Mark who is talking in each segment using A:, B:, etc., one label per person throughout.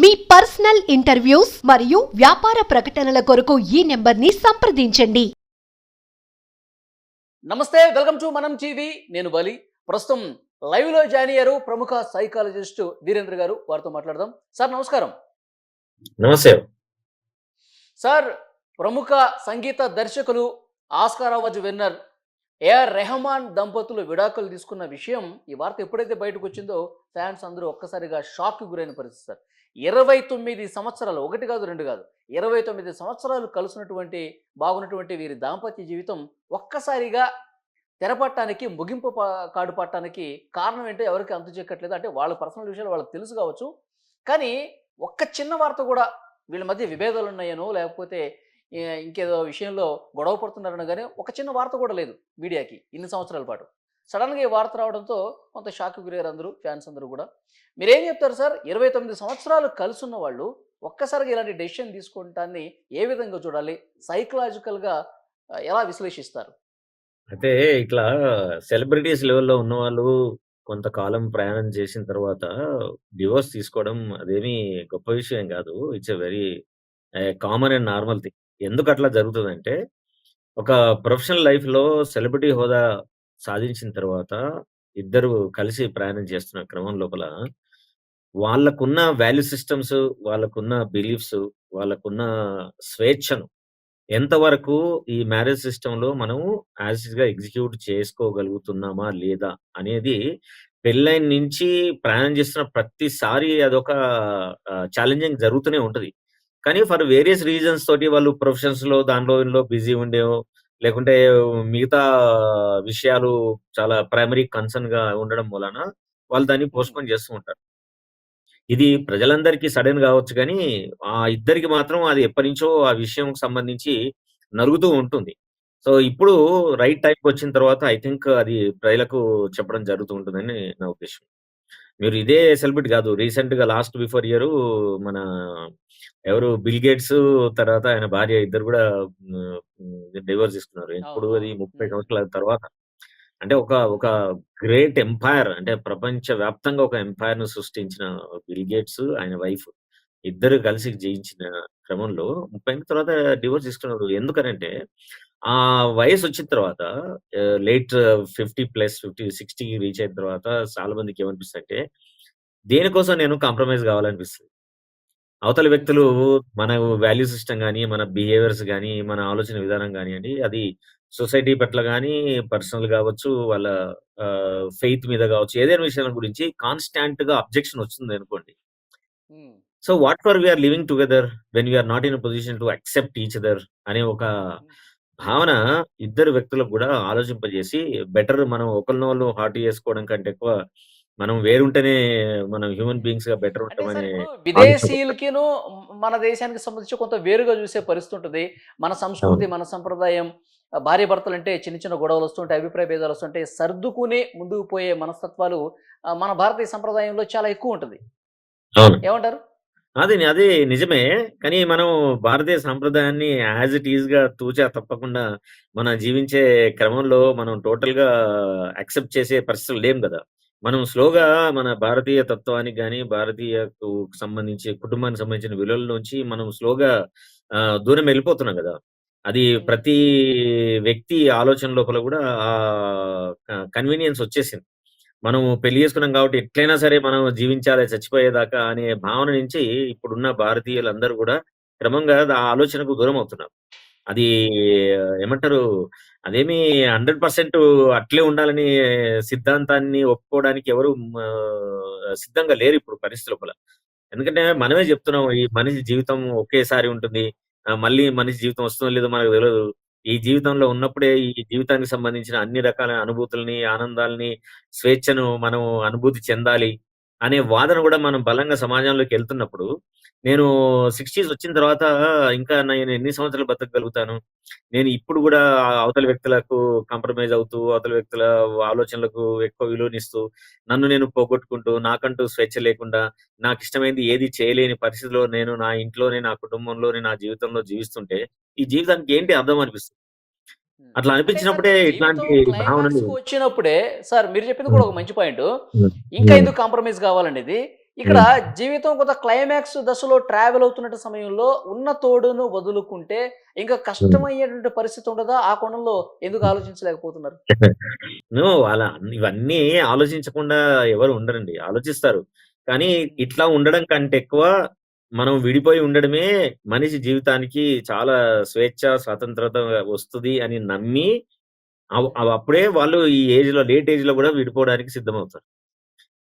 A: మీ personal interviews మరియు వ్యాపార ప్రకటనల కొరకు ఈ నెంబర్ని సంప్రదించండి.
B: నమస్తే వెల్కమ్ టు మనం టీవీ. నేను బలి. ప్రస్తుతం లైవ్లో జాయిన్ అయ్యారు ప్రముఖ సైకాలజిస్ట్ వీరేంద్ర గారు. వారితో మాట్లాడదాం. సార్ నమస్కారం.
C: నమస్తే.
B: సార్ ప్రముఖ సంగీత దర్శకులు Oscar award winner AR Rahman దంపతులు విడాకులు తీసుకున్న విషయం ఈ వార్త ఎప్పుడైతే బయటకు వచ్చిందో ఫ్యాన్స్ అందరూ ఒక్కసారిగా షాక్ గురైన పరిస్థితి సార్. ఇరవై తొమ్మిది సంవత్సరాలు ఒకటి కాదు రెండు కాదు ఇరవై తొమ్మిది సంవత్సరాలు కలిసినటువంటి బాగున్నటువంటి వీరి దాంపత్య జీవితం ఒక్కసారిగా తెరపట్టడానికి ముగింపు కాడు పట్టడానికి కారణం ఏంటో ఎవరికి అంతు చెక్కట్లేదు. అంటే వాళ్ళ పర్సనల్ విషయాలు వాళ్ళకి తెలుసు కావచ్చు. కానీ ఒక్క చిన్న వార్త కూడా వీళ్ళ మధ్య విభేదాలు ఉన్నాయనో లేకపోతే ఇంకేదో విషయంలో గొడవ పడుతున్నారని కానీ ఒక చిన్న వార్త కూడా లేదు మీడియాకి ఇన్ని సంవత్సరాల పాటు. సడన్గా ఈ వార్త రావడంతో కొంత షాక్ గురయ్యారు అందరూ ఫ్యాన్స్ అందరూ కూడా. మీరేం చెప్తారు సార్? ఇరవై తొమ్మిది సంవత్సరాలు కలిసి వాళ్ళు ఒక్కసారిగా ఇలాంటి డెసిషన్ తీసుకుంటాన్ని ఏ విధంగా చూడాలి? సైకలాజికల్గా ఎలా విశ్లేషిస్తారు?
C: అయితే ఇట్లా సెలబ్రిటీస్ లెవెల్లో ఉన్న వాళ్ళు కొంతకాలం ప్రయాణం చేసిన తర్వాత డివోర్స్ తీసుకోవడం అదేమీ గొప్ప విషయం కాదు. It's a very common and normal thing. ఎందుకు అట్లా జరుగుతుందంటే ఒక ప్రొఫెషనల్ లైఫ్లో సెలబ్రిటీ హోదా సాధించిన తర్వాత ఇద్దరు కలిసి ప్రయాణం చేస్తున్న క్రమం లోపల వాళ్ళకున్న వాల్యూ సిస్టమ్స్ వాళ్ళకున్న బిలీఫ్స్ వాళ్ళకున్న స్వేచ్ఛను ఎంతవరకు ఈ మ్యారేజ్ సిస్టంలో మనం యాజ్ ఎగ్జిక్యూట్ చేసుకోగలుగుతున్నామా లేదా అనేది పెళ్ళైన నుంచి ప్రయాణం చేస్తున్న ప్రతిసారి అదొక ఛాలెంజింగ్ జరుగుతూనే ఉంటది. కానీ ఫర్ వేరియస్ రీజన్స్ తోటి వాళ్ళు ప్రొఫెషన్స్లో దానిలో ఇందులో బిజీ ఉండేవో లేకుంటే మిగతా విషయాలు చాలా ప్రైమరీ కన్సర్న్గా ఉండడం వలన వాళ్ళు దాన్ని పోస్ట్పోన్ చేస్తూ ఉంటారు. ఇది ప్రజలందరికీ సడన్ కావచ్చు కానీ ఆ ఇద్దరికి మాత్రం అది ఎప్పటి నుంచో ఆ విషయం సంబంధించి నలుగుతూ ఉంటుంది. సో ఇప్పుడు రైట్ టైంకి వచ్చిన తర్వాత ఐ థింక్ అది ప్రజలకు చెప్పడం జరుగుతూ ఉంటుందని నా ఉద్దేశం. మీరు ఇదే సెలబ్రిటీ కాదు. రీసెంట్గా లాస్ట్ బిఫోర్ ఇయర్ మన ఎవరు బిల్ గేట్స్ తర్వాత ఆయన భార్య ఇద్దరు కూడా డివోర్స్ తీసుకున్నారు. ఇప్పుడు అది ముప్పై సంవత్సరాల తర్వాత. అంటే ఒక ఒక గ్రేట్ ఎంపైర్ అంటే ప్రపంచ వ్యాప్తంగా ఒక ఎంపైర్ను సృష్టించిన బిల్ గేట్స్ ఆయన వైఫ్ ఇద్దరు కలిసి జయించిన క్రమంలో ముప్పై తర్వాత డివోర్స్ తీసుకున్నారు. ఎందుకనంటే ఆ వయసు వచ్చిన తర్వాత late fifty plus fifty sixty reach అయిన తర్వాత చాలా మందికి ఏమనిపిస్తుంది అంటే దేనికోసం నేను కాంప్రమైజ్ కావాలనిపిస్తుంది. అవతల వ్యక్తులు మన వాల్యూ సిస్టమ్ కానీ మన బిహేవియర్స్ కానీ మన ఆలోచన విధానం కానివ్వండి అది సొసైటీ పట్ల కానీ పర్సనల్ కావచ్చు వాళ్ళ ఫెయిత్ మీద కావచ్చు ఏదైనా విషయాల గురించి కాన్స్టాంట్గా అబ్జెక్షన్ వస్తుంది అనుకోండి. So what for we are living together when we are not in position to accept each other అనే ఒక భావన ఇద్దరు వ్యక్తులకు కూడా ఆలోచింపజేసి బెటర్ మనం ఒకరినొకరు హార్ట్ చేసుకోవడం కంటే ఎక్కువ మనం వేరుంటేనే మనం హ్యూమన్ బీయింగ్స్గా బెటర్ ఉంటామని
B: విదేశీయులకిను మన దేశానికి సంబంధించి కొంత వేరుగా చూసే పరిస్థితి ఉంటుంది మన సంస్కృతి మన సంప్రదాయం భార్య భర్తలు అంటే చిన్న చిన్న గొడవలు వస్తుంటాయి అభిప్రాయ భేదాలు వస్తుంటాయి సర్దుకునే ముందుకు పోయే మనస్తత్వాలు మన భారతీయ సంప్రదాయంలో చాలా ఎక్కువ ఉంటుంది. ఏమంటారు?
C: అది అది నిజమే. కానీ మనం భారతీయ సాంప్రదాయాన్ని యాజ్ ఇట్ ఈజ్గా తూచా తప్పకుండా మన జీవించే క్రమంలో మనం టోటల్గా యాక్సెప్ట్ చేసే పరిస్థితులు లేం కదా. మనం స్లోగా మన భారతీయ తత్వానికి కానీ భారతీయకు సంబంధించి కుటుంబానికి సంబంధించిన విలువల నుంచి మనం స్లోగా ఆ, దూరం వెళ్ళిపోతున్నాం కదా. అది ప్రతి వ్యక్తి ఆలోచన లోపల కూడా ఆ కన్వీనియన్స్ వచ్చేసింది. మనం పెళ్ళి చేసుకున్నాం కాబట్టి ఎట్లయినా సరే మనం జీవించాలి చచ్చిపోయేదాకా అనే భావన నుంచి ఇప్పుడున్న భారతీయులందరూ కూడా క్రమంగా ఆ ఆలోచనకు దూరం అవుతున్నారు అది ఏమంటారు? అదేమి హండ్రెడ్ పర్సెంట్ అట్లే ఉండాలని సిద్ధాంతాన్ని ఒప్పుకోవడానికి ఎవరు సిద్ధంగా లేరు ఇప్పుడు పరిస్థితి లోపల. ఎందుకంటే మనమే చెప్తున్నాం ఈ మనిషి జీవితం ఒకేసారి ఉంటుంది. మళ్ళీ మనిషి జీవితం వస్తుందో లేదో మనకు తెలియదు ఈ జీవితంలో ఉన్నప్పుడే ఈ జీవితానికి సంబంధించిన అన్ని రకాల అనుభూతుల్ని ఆనందాల్ని స్వేచ్ఛను మనం అనుభూతి చెందాలి. అనే వాదన కూడా మనం బలంగా సమాజంలోకి వెళ్తున్నప్పుడు నేను సిక్స్టీస్ వచ్చిన తర్వాత ఇంకా నేను ఎన్ని సంవత్సరాలు బతకగలుగుతాను? నేను ఇప్పుడు కూడా అవతల వ్యక్తులకు కాంప్రమైజ్ అవుతూ అవతల వ్యక్తుల ఆలోచనలకు ఎక్కువ విలువనిస్తూ నన్ను నేను పోగొట్టుకుంటూ నాకంటూ స్వేచ్ఛ లేకుండా నాకు ఇష్టమైంది ఏది చేయలేని పరిస్థితిలో నేను నా ఇంట్లోనే నా కుటుంబంలోనే నా జీవితంలో జీవిస్తుంటే ఈ జీవితానికి ఏంటి అర్థం అనిపిస్తుంది? అట్లా అనిపించినప్పుడే ఇట్లాంటి
B: వచ్చినప్పుడే సార్ మీరు చెప్పింది కూడా ఒక మంచి పాయింట్ ఇంకా ఎందుకు కాంప్రమైజ్ కావాలనేది ఇక్కడ. జీవితం కొంత క్లైమాక్స్ దశలో ట్రావెల్ అవుతున్నట్టు సమయంలో ఉన్న తోడును వదులుకుంటే ఇంకా. కష్టమయ్యేటువంటి పరిస్థితి ఉండదా? ఆ కోణంలో ఎందుకు ఆలోచించలేకపోతున్నారు?
C: నో అలా ఇవన్నీ ఆలోచించకుండా ఎవరు ఉండరండి. ఆలోచిస్తారు. కానీ. ఇట్లా ఉండడం కంటే ఎక్కువ మనం విడిపోయి ఉండడమే మనిషి జీవితానికి చాలా స్వేచ్ఛ, స్వతంత్రత వస్తది అని నమ్మి అప్పుడే వాళ్ళు ఈ ఏజ్లో లేట్ ఏజ్లో కూడా విడిపోవడానికి సిద్ధమవుతారు.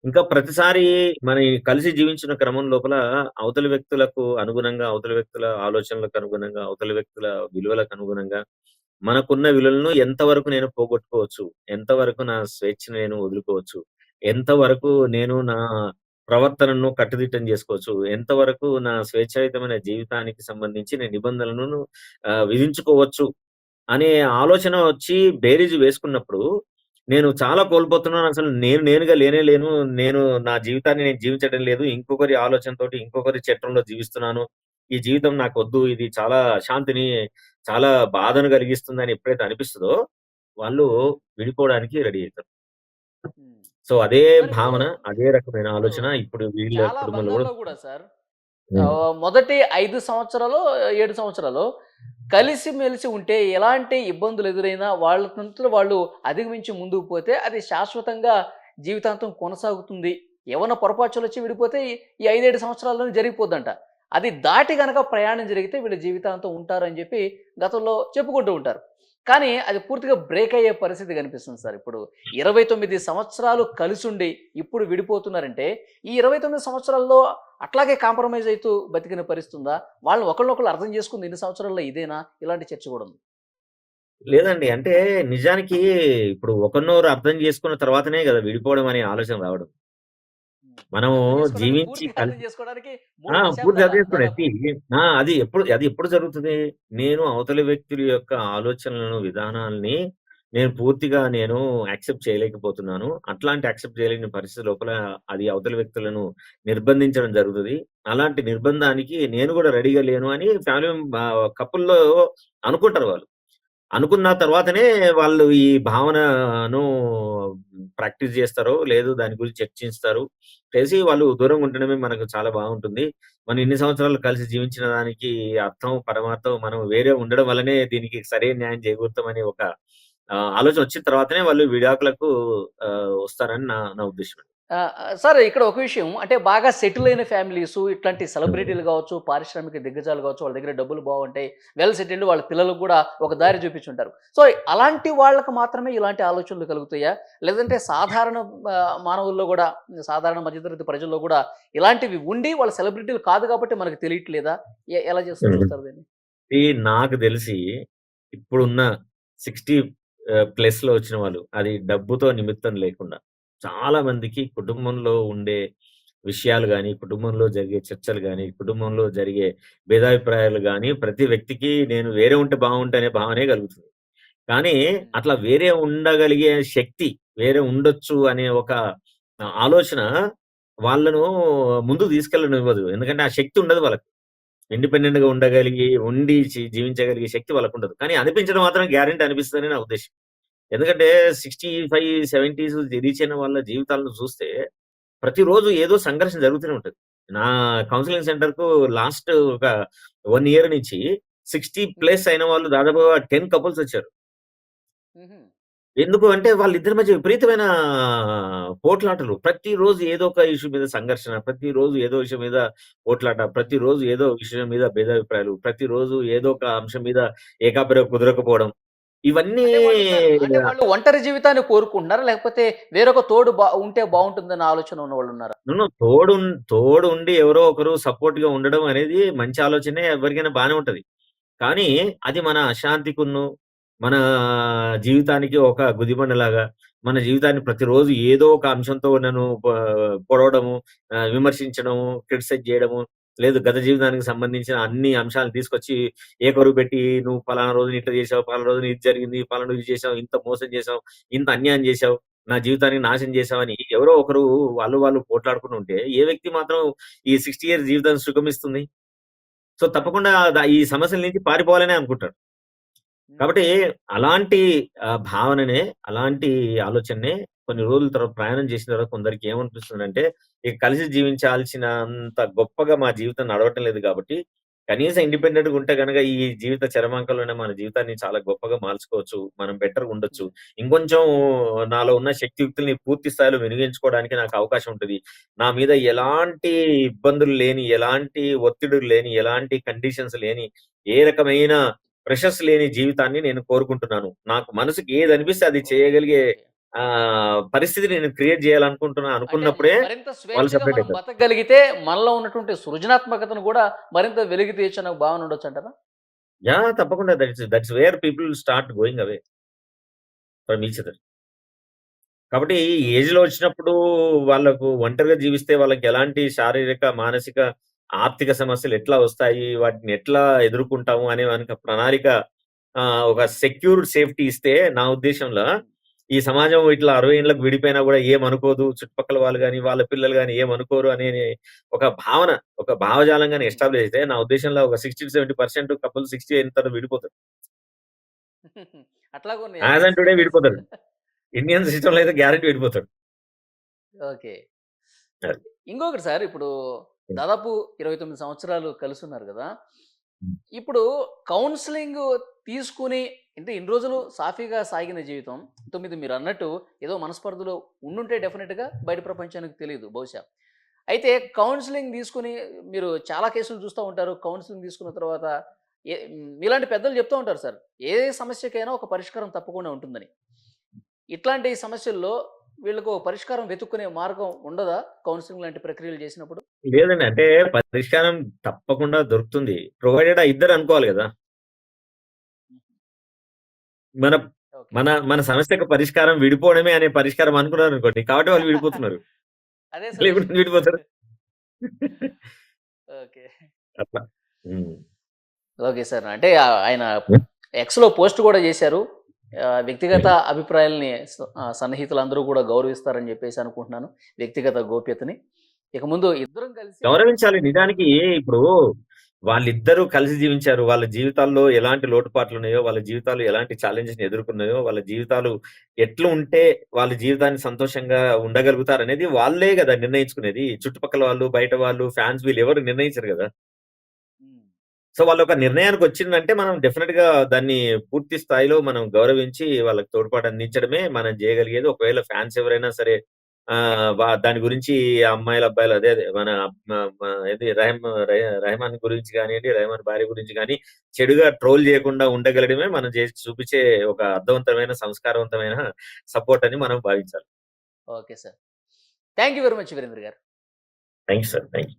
C: ఇంకా ప్రతిసారి మనం కలిసి జీవించిన క్రమం లోపల అవతలి వ్యక్తులకు అనుగుణంగా, అవతలి వ్యక్తుల ఆలోచనలకు అనుగుణంగా, అవతలి వ్యక్తుల విలువలకు అనుగుణంగా మనకున్న విలువలను ఎంతవరకు నేను పోగొట్టుకోవచ్చు? ఎంతవరకు నా స్వేచ్ఛను నేను వదులుకోవచ్చు? ఎంతవరకు నేను నా ప్రవర్తనను కట్టుదిట్టం చేసుకోవచ్చు ఎంతవరకు నా స్వేచ్ఛాయుతమైన జీవితానికి సంబంధించిన నిబంధనలను విధించుకోవచ్చు? అనే ఆలోచన వచ్చి బేరీజు వేసుకున్నప్పుడు, నేను చాలా కోల్పోతున్నాను. అసలు నేను నేనుగా లేనే లేను. నేను నా జీవితాన్ని నేను జీవించడం లేదు. ఇంకొకరి ఆలోచనతోటి, ఇంకొకరి చట్టంలో జీవిస్తున్నాను. ఈ జీవితం నాకు వద్దు ఇది చాలా అశాంతిని, చాలా బాధను కలిగిస్తుందని ఎప్పుడైతే అనిపిస్తుందో వాళ్ళు విడిపోవడానికి రెడీ
B: అవుతారు
C: సో, అదే భావన, అదే రకమైన ఆలోచన ఇప్పుడు వీళ్ళ కుటుంబంలో గూడా
B: సార్ మొదటి 5 సంవత్సరాలో, 7 సంవత్సరాలో కలిసిమెలిసి ఉంటే ఎలాంటి ఇబ్బందులు ఎదురైనా వాళ్ళకంతట వాళ్ళు అధిగమించి ముందుకు పోతే అది శాశ్వతంగా జీవితాంతం కొనసాగుతుంది. ఏమన్నా పొరపాటులొచ్చి విడిపోతే ఈ 5, 7 సంవత్సరాల్లోనే జరిగిపోద్దంట. అది దాటి గనక ప్రయాణం జరిగితే వీళ్ళు జీవితాంతం ఉంటారని జెప్పి గతంలో చెప్పుకుంటూ ఉంటారు. కానీ అది పూర్తిగా బ్రేక్ అయ్యే పరిస్థితి కనిపిస్తుంది సార్. ఇప్పుడు 29 సంవత్సరాలు కలిసుండి ఇప్పుడు విడిపోతున్నారంటే, ఈ 29 సంవత్సరాల్లో అట్లాగే కాంప్రమైజ్ అవుతూ బతికిన పరిస్థితుందా వాళ్ళు ఒకళ్ళనొకళ్ళు అర్థం చేసుకుంది ఇన్ని సంవత్సరాల్లో ఇదేనా? ఇలాంటి చర్చ కూడా ఉంది.
C: లేదండి. అంటే నిజానికి ఇప్పుడు ఒకరినొకరు అర్థం చేసుకున్న తర్వాతనే కదా విడిపోవడం అనే ఆలోచన రావడం. మనము జీవించి
B: పూర్తిగా
C: కల్
B: అర్థం చేసుకోవడానికి
C: ఆ!
B: 3
C: పూర్తిగా అర్థం
B: దశాబ్దాలా
C: చేసుకోండి.
B: దాదాపు?
C: సి ఆ! అది ఎప్పుడు అది ఎప్పుడు జరుగుతది? నేను అవతలి వ్యక్తుల యొక్క ఆలోచనలను, విధానాల్ని నేను పూర్తిగా నేను యాక్సెప్ట్ చేయలేకపోతున్నాను. అట్లాంటి యాక్సెప్ట్ చేయలేని పరిస్థితి లోపల అది అవతలి వ్యక్తులను నిర్బంధించడం జరుగుతది. అలాంటి నిర్బంధానికి నేను గూడా రెడీగా లేను అని ఫ్యామిలీ కపుల్‌లో అనుకుంటారు వాళ్ళు. అనుకున్న తర్వాతనే వాళ్ళు ఈ భావనను ప్రాక్టీస్ చేస్తారు లేదు దాని గురించి చర్చిస్తారు. చేసి వాళ్ళు దూరంగా ఉండడమే మనకు చాలా బాగుంటుంది. మనం ఇన్ని సంవత్సరాలు కలిసి జీవించిన దానికి అర్థం, పరమార్థం మనం వేరే ఉండడం వల్లనే దీనికి సరైన న్యాయం చేకూరుతామని ఒక ఆలోచన వచ్చిన తర్వాతనే వాళ్ళు విడాకులకు వస్తారని నా నా
B: ఉద్దేశం సార్ ఇక్కడ ఒక విషయం అంటే బాగా సెటిల్ అయిన ఫ్యామిలీసు ఇట్లాంటి. సెలబ్రిటీలు గావచ్చు, పారిశ్రామిక దిగ్గజాలు గావచ్చు, వాళ్ళ దగ్గర డబ్బులు బాగుంటాయి. వెల్ సెటిల్డ్ వాళ్ళ పిల్లలకు గూడా ఒక దారి చూపించుంటారు. సో, అలాంటి వాళ్ళకి మాత్రమే ఇలాంటి ఆలోచనలు కలుగుతాయా? లేదంటే సాధారణ మానవుల్లో గూడా సాధారణ మధ్యతరగతి ప్రజల్లో గూడా ఇలాంటివి ఉండి వాళ్ళు సెలబ్రిటీలు కాదు కాబట్టి మనకు తెలియట్లేదా? ఎలా చేస్తారు దీన్ని?
C: నాకు తెలిసి ఇప్పుడున్న 60 ఆహ్, ప్లస్‌లో వచ్చిన వాళ్ళు అది డబ్బుతో నిమిత్తం లేకుండా చాలా మందికి కుటుంబంలో ఉండే విషయాలు కానీ కుటుంబంలో జరిగే చర్చలు కానీ కుటుంబంలో జరిగే భేదాభిప్రాయాలు కానీ ప్రతి వ్యక్తికి నేను వేరే ఉంటే బాగుంటే అనే భావనే కలుగుతుంది. కానీ అట్లా వేరే ఉండగలిగే శక్తి, వేరే ఉండొచ్చు అనే ఒక ఆలోచన వాళ్ళను ముందు తీసుకెళ్ళడం ఇవ్వదు ఎందుకంటే ఆ శక్తి ఉండదు వాళ్ళకి. ఇండిపెండెంట్గా ఉండగలిగి, ఉండి జీవించగలిగే శక్తి వాళ్ళకుండదు. కానీ అనిపించడం మాత్రం గ్యారంటీ అనిపిస్తుందని నా ఉద్దేశం ఎందుకంటే 65, 70స్ రీచ్ అయిన వాళ్ళ జీవితాలను చూస్తే ప్రతిరోజు ఏదో సంఘర్షణ జరుగుతూనే ఉంటది. నా కౌన్సెలింగ్ సెంటర్‌కు లాస్ట్ ఒక 1 ఇయర్ నుంచి 60
B: హ్మ్.
C: ప్లస్ అయిన వాళ్ళు దాదాపుగా 10 కపుల్స్ వచ్చారు. ఎందుకు అంటే వాళ్ళిద్దరి మధ్య విపరీతమైన పోట్లాటలు. ప్రతిరోజు ఏదో ఒక ఇష్యూ మీద సంఘర్షణ, ప్రతిరోజు ఏదో విషయం మీద పోట్లాట, ప్రతిరోజు ఏదో విషయం మీద భేదాభిప్రాయాలు, ప్రతిరోజు ఏదో ఒక అంశం మీద ఏకాభిప్రాయం కుదరకపోవడం. ఇవన్నీ
B: వాళ్ళు వాళ్ళు ఒంటరి జీవితాన్ని కోరుకుంటున్నారా? లేకపోతే వేరొక తోడు ఉంటే బావుంటుందన్న ఆలోచన ఉన్నవాళ్ళున్నారా?
C: No, no. తోడు తోడు ఉండి ఎవరో ఒకరు సపోర్ట్‌గా ఉండడం అనేది మంచి ఆలోచనే ఎవరికైనా బానే ఉంటది. కానీ అది మన అశాంతికును, మన జీవితానికి ఒక గుదిబండలాగా, మన జీవితాన్ని ప్రతిరోజు ఏదో ఒక అంశంతో నన్ను పొడవడము, విమర్శించడము, క్రిటిసైజ్ చేయడము, లేదు గత జీవితానికి సంబంధించిన అన్ని అంశాలను తీసుకొచ్చి ఏకరువు పెట్టి నువ్వు పలానా రోజున ఇట్లా చేసావు, పలానా రోజున ఇది జరిగింది, పలానా ఇది చేసావు, ఇంత మోసం చేసావు, ఇంత అన్యాయం చేసావు, నా జీవితాన్ని నాశనం చేసావని ఎవరో ఒకరు వాళ్ళు వాళ్ళు పోట్లాడుకుంటూ ఉంటే, ఏ వ్యక్తి మాత్రం ఈ 60 ఇయర్స్ జీవితాన్ని సుఖమిస్తుంది? సో, తప్పకుండా ఈ సమస్యల నుంచి పారిపోవాలనే అనుకుంటాడు. కాబట్టి అలాంటి భావననే, అలాంటి ఆలోచననే కొన్ని రోజుల తర్వాత ప్రయాణం చేసిన తర్వాత కొందరికి ఏమనిపిస్తుందంటే, ఇక కలిసి జీవించాల్సిన అంత గొప్పగా మా జీవితం నడవటం లేదు కాబట్టి, కనీసం ఇండిపెండెంట్‌గా ఉంటే గనక ఈ జీవిత చరమాంకంలోనే మన జీవితాన్ని చాలా గొప్పగా మార్చుకోవచ్చు. మనం బెటర్‌గా ఉండొచ్చు. ఇంకొంచెం నాలో ఉన్న శక్తియుక్తుల్ని పూర్తి స్థాయిలో వినియోగించుకోవడానికి నాకు అవకాశం ఉంటుంది నా మీద ఎలాంటి ఇబ్బందులు లేని, ఎలాంటి ఒత్తిడులు లేని, ఎలాంటి కండిషన్స్ లేని, ఏ రకమైన ప్రెషర్స్ లేని జీవితాన్ని నేను కోరుకుంటున్నాను. నాకు మనసుకి ఏది అనిపిస్తే అది చేయగలిగే పరిస్థితిని నేను క్రియేట్ చేయాలనుకుంటున్నా అనుకున్నప్పుడే వాళ్ళు సెపరేట్.
B: బతకగలిగితే మనలో ఉన్నటువంటి సృజనాత్మకతను కూడా మరింత వెలికి తీయొచ్చు అనే భావన ఉండొచ్చంటారా?
C: యాహ్! తప్పకుండా that's that's where people start going away from each other. కాబట్టి ఈ ఏజ్‌లో వచ్చినప్పుడు వాళ్ళకు ఒంటరిగా జీవిస్తే వాళ్ళకి ఎలాంటి శారీరక, మానసిక, ఆర్థిక సమస్యలు ఎట్లా వస్తాయి? వాటిని ఎట్లా ఎదుర్కుంటాము అనే మనకి ప్రణాళిక ఒక సెక్యూర్డ్ సేఫ్టీ ఇస్తే నా ఉద్దేశంలో ఈ సమాజం ఇట్లా 60 ఏండ్లకు విడిపోయినా గూడా ఏమనుకోదు. చుట్టుపక్కల వాళ్ళు గాని, వాళ్ళ పిల్లలు గాని ఏమనుకోరు అనే ఒక భావన, ఒక భావజాలం
B: హ్మ్.
C: ఎస్టాబ్లిష్ అయితే నా ఉద్దేశంలో ఒక 60-70% కపుల్స్ 60 అయిన తర్వాత విడిపోతారు.
B: అట్లా
C: యాజ్ ఆన్ టుడే విడిపోతాడు. ఇండియన్ సిస్టమ్‌లో అయితే గ్యారంటీ విడిపోతాడు.
B: ఓకే. ఇంకొకటి సార్ ఇప్పుడు. దాదాపు 29 సంవత్సరాలు కలిసున్నారు గదా!
C: హ్మ్.
B: ఇప్పుడు కౌన్సెలింగ్ తీసుకొని అంటే ఇన్ని రోజులు సాఫీగా సాగిన జీవితం తొమ్మిది మీరు అన్నట్టు ఏదో మనస్పర్ధలో ఉండుంటే డెఫినెట్గా బయట ప్రపంచానికి తెలియదు బహుశా. అయితే కౌన్సిలింగ్ తీసుకొని మీరు చాలా కేసులు చూస్తా ఉంటారు. కౌన్సిలింగ్ తీసుకున్న తర్వాత ఏ మీలాంటి పెద్దలు చెప్తూ ఉంటారు సార్. ఏ సమస్యకైనా ఒక పరిష్కారం తప్పకుండా ఉంటుందని. ఇట్లాంటి సమస్యల్లో వీళ్ళకు పరిష్కారం వెతుక్కునే మార్గం ఉండదా? కౌన్సిలింగ్ లాంటి ప్రక్రియలు చేసినప్పుడు?
C: లేదండి. అంటే పరిష్కారం తప్పకుండా దొరుకుతుంది. ప్రొవైడెడ్ ఇద్దరు అనుకోవాలి కదా మన. మన మన సమస్యకు పరిష్కారం విడిపోవడమే అనే పరిష్కారం అనుకున్నారనుకోండి. కాబట్టి వాళ్ళు విడిపోతున్నారు.
B: అదే.
C: విడిపోతారు.
B: ఓకే.
C: అట్లా.
B: Okay sir. అంటే ఆయన
C: హ్మ్.
B: ఎక్స్‌లో పోస్ట్ కూడా చేశారు. వ్యక్తిగత. అభిప్రాయాల్ని సన్నిహితులందరూ కూడా గౌరవిస్తారని చెప్పేసి అనుకుంటున్నాను. వ్యక్తిగత గోప్యతని. ఇక ముందు ఇద్దరం కలిసి
C: గౌరవించాలి. నిజానికి ఇప్పుడు వాళ్ళిద్దరూ కలిసి జీవించారు. వాళ్ళ జీవితాల్లో ఎలాంటి లోటుపాట్లున్నాయో, వాళ్ళ జీవితాలు ఎలాంటి ఛాలెంజెస్‌ని ఎదుర్కొన్నాయో, వాళ్ళ జీవితాలు ఎట్లా ఉంటే వాళ్ళ జీవితాన్ని సంతోషంగా ఉండగలుగుతారనేది వాళ్ళే గదా నిర్ణయించుకునేది. చుట్టుపక్కల వాళ్ళు, బయట వాళ్ళు, ఫ్యాన్స్ వీళ్ళెవరు నిర్ణయించరు గదా!
B: హ్మ్.
C: సో, వాళ్ళొక నిర్ణయానికొచ్చిందంటే మనం డెఫినిట్‌గా దాన్ని పూర్తి స్థాయిలో మనం గౌరవించి వాళ్ళకి తోడ్పాటు అందించడమే మనం జేయగలిగేది. ఒకవేళ ఫ్యాన్స్ ఎవరైనా సరే దాని గురించి అమ్మాయిలు, అబ్బాయిలు అదే అదే మన ఏది రెహమ్ రెహ రెహమాన్ గురించి గానియండి, రెహమాన్ భార్య గురించి గాని చెడుగా ట్రోల్ జేయకుండా ఉండగలగడమే మనం జేసి చూపించే ఒక అర్థవంతమైన, సంస్కారవంతమైన సపోర్ట్ అని మనం భావించాలి.
B: Okay sir. Thank you very much Veerendra గారు.
C: Thank you sir. Thank you.